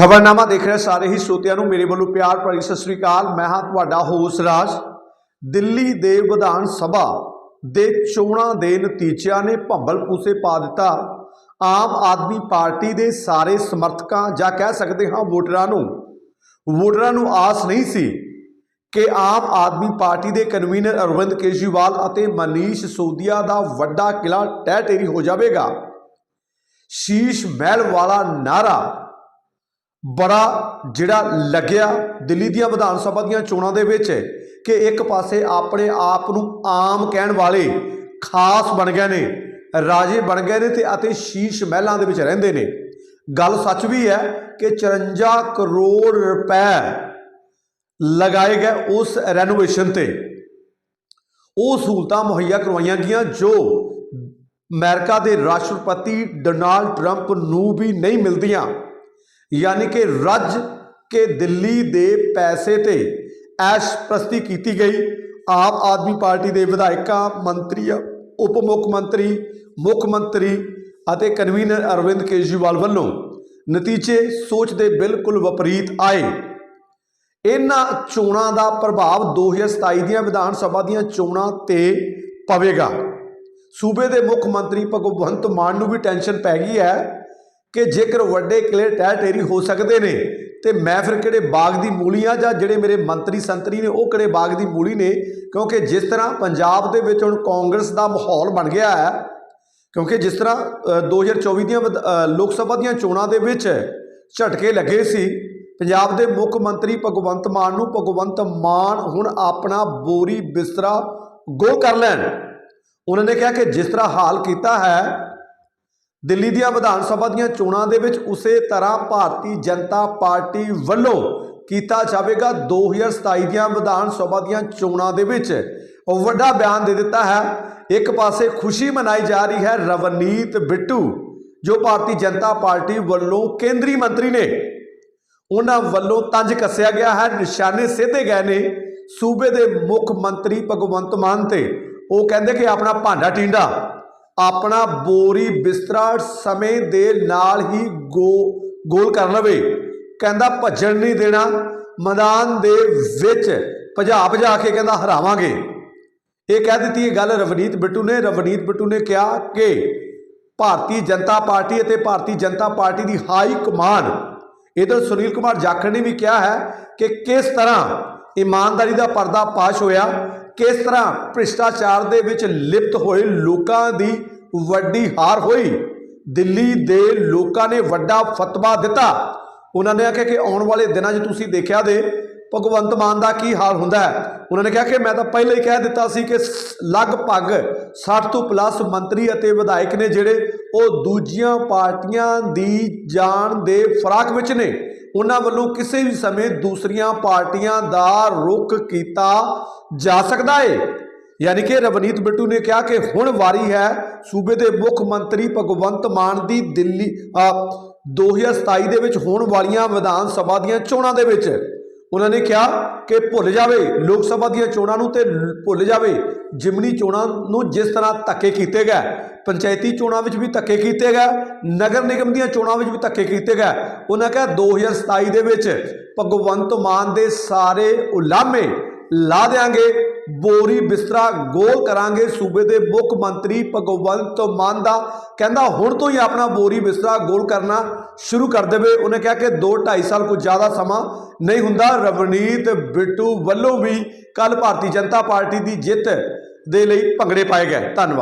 ਖਬਰਨਾਮਾ ਦੇਖ ਰਹੇ ਸਾਰੇ ਹੀ ਸਰੋਤਿਆਂ ਨੂੰ ਮੇਰੇ ਵੱਲੋਂ ਪਿਆਰ ਭਰੀ ਸਤਿ ਸ੍ਰੀ ਅਕਾਲ। ਮੈਂ ਹਾਂ ਤੁਹਾਡਾ ਹੋਸ ਰਾਜ। ਦਿੱਲੀ ਦੇ ਵਿਧਾਨ ਸਭਾ ਦੇ ਚੋਣਾਂ ਦੇ ਨਤੀਜਿਆਂ ਨੇ ਭੰਬਲ ਪੂਸੇ ਪਾ ਦਿੱਤਾ। ਆਮ ਆਦਮੀ ਪਾਰਟੀ ਦੇ ਸਾਰੇ ਸਮਰਥਕਾਂ ਜਾਂ ਕਹਿ ਸਕਦੇ ਹਾਂ ਵੋਟਰਾਂ ਨੂੰ। ਵੋਟਰਾਂ ਨੂੰ ਆਸ ਨਹੀਂ ਸੀ ਕਿ ਆਮ ਆਦਮੀ ਪਾਰਟੀ ਦੇ ਕਨਵੀਨਰ ਅਰਵਿੰਦ ਕੇਜਰੀਵਾਲ ਅਤੇ ਮਨੀਸ਼ ਸੋਦੀਆ ਦਾ ਵੱਡਾ ਕਿਲਾ ਟਹਿ ਟੇਰੀ ਹੋ ਜਾਵੇਗਾ। ਸ਼ੀਸ਼ ਮਹਿਲ ਵਾਲਾ ਨਾਰਾ ਬੜਾ ਜਿਹੜਾ ਲੱਗਿਆ ਦਿੱਲੀ ਦੀਆਂ ਵਿਧਾਨ ਸਭਾ ਦੀਆਂ ਚੋਣਾਂ ਦੇ ਵਿੱਚ ਕਿ ਇੱਕ ਪਾਸੇ ਆਪਣੇ ਆਪ ਨੂੰ ਆਮ ਕਹਿਣ ਵਾਲੇ ਖਾਸ ਬਣ ਗਏ ਨੇ, ਰਾਜੇ ਬਣ ਗਏ ਨੇ ਤੇ ਅਤੇ ਸ਼ੀਸ਼ ਮਹਿਲਾਂ ਦੇ ਵਿੱਚ ਰਹਿੰਦੇ ਨੇ। ਗੱਲ ਸੱਚ ਵੀ ਹੈ ਕਿ 54 ਕਰੋੜ ਰੁਪਏ ਲਗਾਏ ਗਏ ਉਸ ਰੈਨੋਵੇਸ਼ਨ ਤੇ। ਉਹ ਸਹੂਲਤਾਂ ਮੁਹੱਈਆ ਕਰਵਾਈਆਂ ਗਈਆਂ ਜੋ ਅਮਰੀਕਾ ਦੇ ਰਾਸ਼ਟਰਪਤੀ ਡੋਨਾਲਡ ਟਰੰਪ ਨੂੰ ਵੀ ਨਹੀਂ ਮਿਲਦੀਆਂ। ਯਾਨੀ ਕਿ ਰੱਜ ਕੇ ਦਿੱਲੀ ਦੇ ਪੈਸੇ ਤੇ ਐਸ਼ ਪ੍ਰਸਤੀ ਕੀਤੀ ਗਈ। ਆਮ ਆਦਮੀ ਪਾਰਟੀ ਦੇ ਵਿਧਾਇਕਾਂ ਮੰਤਰੀਆਂ ਉਪ ਮੁੱਖ ਮੰਤਰੀ ਮੁੱਖ ਮੰਤਰੀ ਅਤੇ ਕਨਵੀਨਰ ਅਰਵਿੰਦ ਕੇਜਰੀਵਾਲ ਵੱਲੋਂ ਨਤੀਜੇ ਸੋਚ ਦੇ ਬਿਲਕੁਲ ਵਿਪਰੀਤ ਆਏ। ਇਹਨਾਂ ਚੋਣਾਂ ਦਾ ਪ੍ਰਭਾਵ 2027 ਦੀਆਂ ਵਿਧਾਨ ਸਭਾ ਦੀਆਂ ਚੋਣਾਂ ਤੇ ਪਵੇਗਾ। ਸੂਬੇ ਦੇ ਮੁੱਖ ਮੰਤਰੀ ਭਗਵੰਤ ਮਾਨ ਨੂੰ ਵੀ ਟੈਨਸ਼ਨ ਪੈ ਗਈ ਹੈ ਕਿ ਜੇਕਰ ਵੱਡੇ ਕਿਲੇ ਟਹਿ ਟੇਰੀ ਹੋ ਸਕਦੇ ਨੇ ਤੇ ਮੈਂ ਫਿਰ ਕਿਹੜੇ ਬਾਗ ਦੀ ਮੂਲੀ ਆ ਜਾਂ ਜਿਹੜੇ ਮੇਰੇ ਮੰਤਰੀ ਸੰਤਰੀ ਨੇ ਉਹ ਕਿਹੜੇ ਬਾਗ ਦੀ ਮੂਲੀ ਨੇ? ਕਿਉਂਕਿ ਜਿਸ ਤਰ੍ਹਾਂ ਪੰਜਾਬ ਦੇ ਵਿੱਚ ਹੁਣ ਕਾਂਗਰਸ ਦਾ ਮਾਹੌਲ ਬਣ ਗਿਆ ਹੈ ਕਿਉਂਕਿ ਜਿਸ ਤਰ੍ਹਾਂ ਅ, 2024 ਦੀਆਂ ਲੋਕ ਸਭਾ ਦੀਆਂ ਚੋਣਾਂ ਦੇ ਵਿੱਚ ਝਟਕੇ ਲੱਗੇ ਸੀ ਪੰਜਾਬ ਦੇ ਮੁੱਖ ਮੰਤਰੀ ਭਗਵੰਤ ਮਾਨ ਨੂੰ ਭਗਵੰਤ ਮਾਨ ਹੁਣ ਆਪਣਾ ਬੋਰੀ ਬਿਸਤਰਾ ਗੋ ਕਰ ਲੈਣ। ਉਹਨਾਂ ਨੇ ਕਿਹਾ ਕਿ ਜਿਸ ਤਰ੍ਹਾਂ ਹਾਲ ਕੀਤਾ ਹੈ ਦਿੱਲੀ ਦੀਆਂ ਵਿਧਾਨ ਸਭਾ ਦੀਆਂ ਚੋਣਾਂ ਦੇ ਵਿੱਚ ਉਸੇ ਤਰ੍ਹਾਂ ਭਾਰਤੀ ਜਨਤਾ ਪਾਰਟੀ ਵੱਲੋਂ ਕੀਤਾ ਜਾਵੇਗਾ 2027 ਦੀਆਂ ਵਿਧਾਨ ਸਭਾ ਦੀਆਂ ਚੋਣਾਂ ਦੇ ਵਿੱਚ। ਉਹ ਵੱਡਾ ਬਿਆਨ ਦੇ ਦਿੱਤਾ ਹੈ, ਇੱਕ ਪਾਸੇ ਖੁਸ਼ੀ ਮਨਾਈ ਜਾ ਰਹੀ ਹੈ ਰਵਨੀਤ ਬਿੱਟੂ, ਜੋ ਭਾਰਤੀ ਜਨਤਾ ਪਾਰਟੀ ਵੱਲੋਂ ਕੇਂਦਰੀ ਮੰਤਰੀ ਨੇ। ਉਹਨਾਂ ਵੱਲੋਂ ਤੰਜ ਕੱਸਿਆ ਗਿਆ ਹੈ, ਨਿਸ਼ਾਨੇ ਸਿੱਧੇ ਗਏ ਨੇ ਸੂਬੇ ਦੇ ਮੁੱਖ ਮੰਤਰੀ ਭਗਵੰਤ ਮਾਨ ਤੇ। ਉਹ ਕਹਿੰਦੇ ਕਿ ਆਪਣਾ ਭਾਂਡਾ ਟੀਂਡਾ। ਆਪਣਾ ਬੋਰੀ ਬਿਸਤਰਾ ਸਮੇਂ ਦੇ ਨਾਲ ਹੀ ਗੋ, ਗੋਲ ਕਰ ਲਵੇ। ਕਹਿੰਦਾ, ਭੱਜਣ ਨਹੀਂ ਦੇਣਾ। ਮੈਦਾਨ ਦੇ ਵਿੱਚ ਭਜਾ ਭਜਾ ਕੇ ਕਹਿੰਦਾ, ਹਰਾਵਾਂਗੇ। ਇਹ ਕਹਿ ਦਿੱਤੀ ਇਹ ਗੱਲ ਰਵਨੀਤ ਬਿੱਟੂ ਨੇ। ਰਵਨੀਤ ਬਿੱਟੂ ਨੇ ਕਿਹਾ ਕਿ ਭਾਰਤੀ ਜਨਤਾ ਪਾਰਟੀ ਅਤੇ ਭਾਰਤੀ ਜਨਤਾ ਪਾਰਟੀ ਦੀ ਹਾਈ ਕਮਾਨ ਇਧਰ ਸੁਨੀਲ ਕੁਮਾਰ ਜਾਖੜ ਨੇ ਵੀ ਕਿਹਾ ਹੈ ਕਿ ਕਿਸ ਤਰ੍ਹਾਂ ਇਮਾਨਦਾਰੀ ਦਾ ਪਰਦਾ ਪਾਸ਼ ਹੋਇਆ, ਕਿਸ ਤਰ੍ਹਾਂ ਭ੍ਰਿਸ਼ਟਾਚਾਰ ਦੇ ਵਿੱਚ ਲਿਪਤ ਹੋਏ ਲੋਕਾਂ ਦੀ ਵੱਡੀ ਹਾਰ ਹੋਈ। ਦਿੱਲੀ ਦੇ ਲੋਕਾਂ ਨੇ ਵੱਡਾ ਫਤਵਾ ਦਿੱਤਾ। ਉਹਨਾਂ ਨੇ ਆਖਿਆ ਕਿ ਆਉਣ ਵਾਲੇ ਦਿਨਾਂ 'ਚ ਤੁਸੀਂ ਦੇਖਿਆ ਦੇ, ਭਗਵੰਤ ਮਾਨ ਦਾ ਕੀ ਹਾਲ ਹੁੰਦਾ ਹੈ? ਉਹਨਾਂ ਨੇ ਕਿਹਾ ਕਿ ਮੈਂ ਤਾਂ ਪਹਿਲਾਂ ਹੀ ਕਹਿ ਦਿੱਤਾ ਸੀ ਕਿ ਸ- ਲਗਭਗ 60 ਤੋਂ ਪਲੱਸ ਮੰਤਰੀ ਅਤੇ ਵਿਧਾਇਕ ਨੇ ਜਿਹੜੇ ਉਹ ਦੂਜੀਆਂ ਪਾਰਟੀਆਂ ਦੀ ਜਾਨ ਦੇ ਫਰਾਕ ਵਿੱਚ ਨੇ। ਉਹਨਾਂ ਵੱਲੋਂ ਕਿਸੇ ਵੀ ਸਮੇਂ ਦੂਸਰੀਆਂ ਪਾਰਟੀਆਂ ਦਾ ਰੁਖ ਕੀਤਾ ਜਾ ਸਕਦਾ ਹੈ ਯਾਨੀ ਕਿ ਰਵਨੀਤ ਬਿੱਟੂ ਨੇ ਕਿਹਾ ਕਿ ਹੁਣ ਵਾਰੀ ਹੈ ਸੂਬੇ ਦੇ ਮੁੱਖ ਮੰਤਰੀ ਭਗਵੰਤ ਮਾਨ ਦੀ ਦਿੱਲੀ ਅ, 2027 ਦੇ ਵਿੱਚ ਹੋਣ ਵਾਲੀਆਂ ਵਿਧਾਨ ਸਭਾ ਦੀਆਂ ਚੋਣਾਂ ਦੇ ਵਿੱਚ। ਉਹਨਾਂ ਨੇ ਕਿਹਾ ਕਿ ਭੁੱਲ ਜਾਵੇ ਲੋਕ ਸਭਾ ਦੀਆਂ ਚੋਣਾਂ ਨੂੰ ਤੇ ਭੁੱਲ ਜਾਵੇ ਜਿਮਨੀ ਚੋਣਾਂ ਨੂੰ ਜਿਸ ਤਰ੍ਹਾਂ ਧੱਕੇ ਕੀਤੇ ਗਏ। ਪੰਚਾਇਤੀ ਚੋਣਾਂ ਵਿੱਚ ਵੀ ਧੱਕੇ ਕੀਤੇ ਗਏ ਨਗਰ ਨਿਗਮ ਦੀਆਂ ਚੋਣਾਂ ਵਿੱਚ ਵੀ ਧੱਕੇ ਕੀਤੇ ਗਏ। ਉਹਨਾਂ ਕਿਹਾ 2027 ਦੇ ਵਿੱਚ ਭਗਵੰਤ ਮਾਨ ਦੇ ਸਾਰੇ ਉਲਾਮੇ ਲਾ ਦੇਾਂਗੇ ਬੋਰੀ ਬਿਸਤਰਾ ਗੋਲ ਕਰਾਂਗੇ। ਸੂਬੇ ਦੇ ਮੁੱਖ ਮੰਤਰੀ ਭਗਵੰਤ ਮਾਨ ਦਾ ਕਹਿੰਦਾ, ਹੁਣ ਤੋਂ ਹੀ ਆਪਣਾ ਬੋਰੀ ਬਿਸਤਰਾ ਗੋਲ ਕਰਨਾ ਸ਼ੁਰੂ ਕਰ ਦੇਵੇ। ਉਹਨੇ ਕਿਹਾ ਕਿ 2 2.5 ਸਾਲ ਕੁਝ ਜ਼ਿਆਦਾ ਸਮਾਂ ਨਹੀਂ ਹੁੰਦਾ। ਰਵਨੀਤ ਬਿੱਟੂ ਵੱਲੋਂ ਵੀ ਕੱਲ ਭਾਰਤੀ ਜਨਤਾ ਪਾਰਟੀ ਦੀ ਜਿੱਤ ਦੇ ਲਈ ਭੰਗੜੇ ਪਾਏ ਗਏ। ਧੰਨਵਾਦ।